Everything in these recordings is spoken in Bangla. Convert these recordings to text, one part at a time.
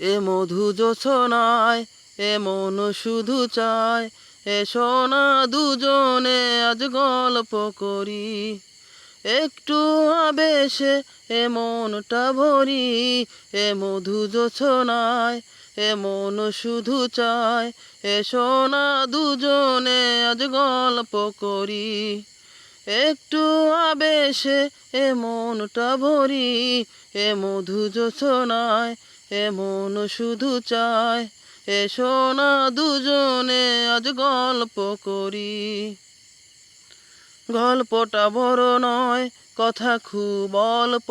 এ মধু যোছনায় এ মন শুধু চায়। এ সোনা দুজনে আজ গল্প করি। একটু আবেশে এ মনটা ভরি। এ মধু যোছনায় এ মন শুধু চায়। এ সোনা দুজনে আজ গল্প করি। একটু আবেশে এ মনটা ভরি। এ মধু যোছনায় এ মন শুধু চায় এ সোনা দুজনে আজ গল্প করি। গল্পটা বড় নয়, কথা খুব অল্প,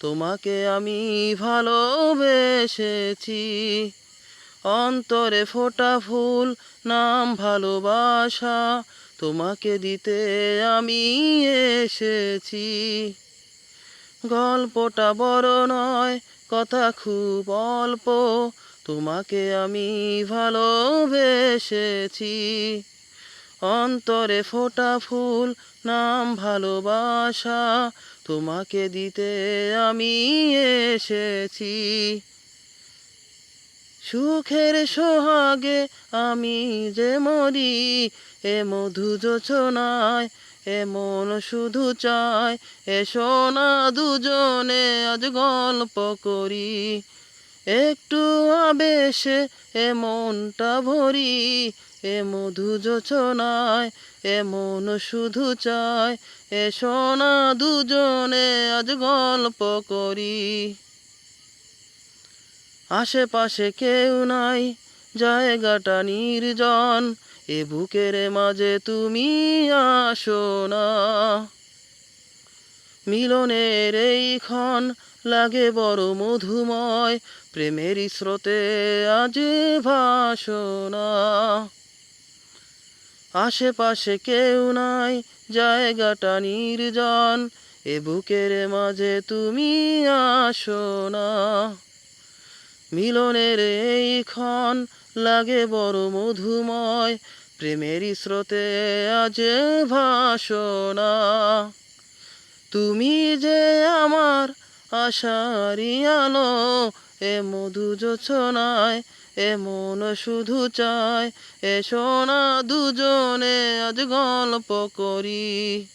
তোমাকে আমি ভালোবেসেছি। অন্তরে ফোটা ফুল, নাম ভালোবাসা, তোমাকে দিতে আমি এসেছি। গল্পটা বড় নয়, কথা খুব অল্প। তোমাকে আমি ভালোবেসেছি। অন্তরে ফোটা ফুল, নাম ভালোবাসা, তোমাকে দিতে আমি এসেছি। সুখের সোহাগে আমি যে মরি, এ মধু যোছনায় এ মন শুধু চায় এ সোনা দুজনে আজ গল্প করি। একটু আবেশে এ মনটা ভরি, এ মধু যোছনায়, এ মন শুধু চায় এ সোনা দুজনে আজ গল্প করি। আশেপাশে কেউ নাই, জায়গাটা নির্জন এ বুকের মাঝে তুমি আসো না। মিলনের এই ক্ষণ লাগে বড় মধুময়, প্রেমের স্রোতে আজ ভাসনা আশেপাশে কেউ নাই, জায়গাটা নির্জন, এ বুকের মাঝে তুমি আসো না। মিলনের এই ক্ষণ লাগে বড় মধুময় প্রেমের স্রোতে আজ ভাসনা তুমি যে আমার আশারি আলো, এ মধু যোছনায়, এ মন শুধু চায়, এ সোনা দুজনে আজ গল্প করি।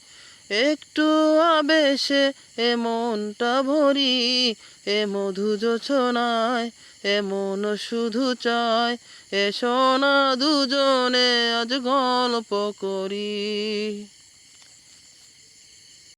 একটু আবেশে এ মনটা ভরি, এ মধু যোছনায় এ মন শুধু চায়, এ সোনা দুজনে আজ গল্প করি।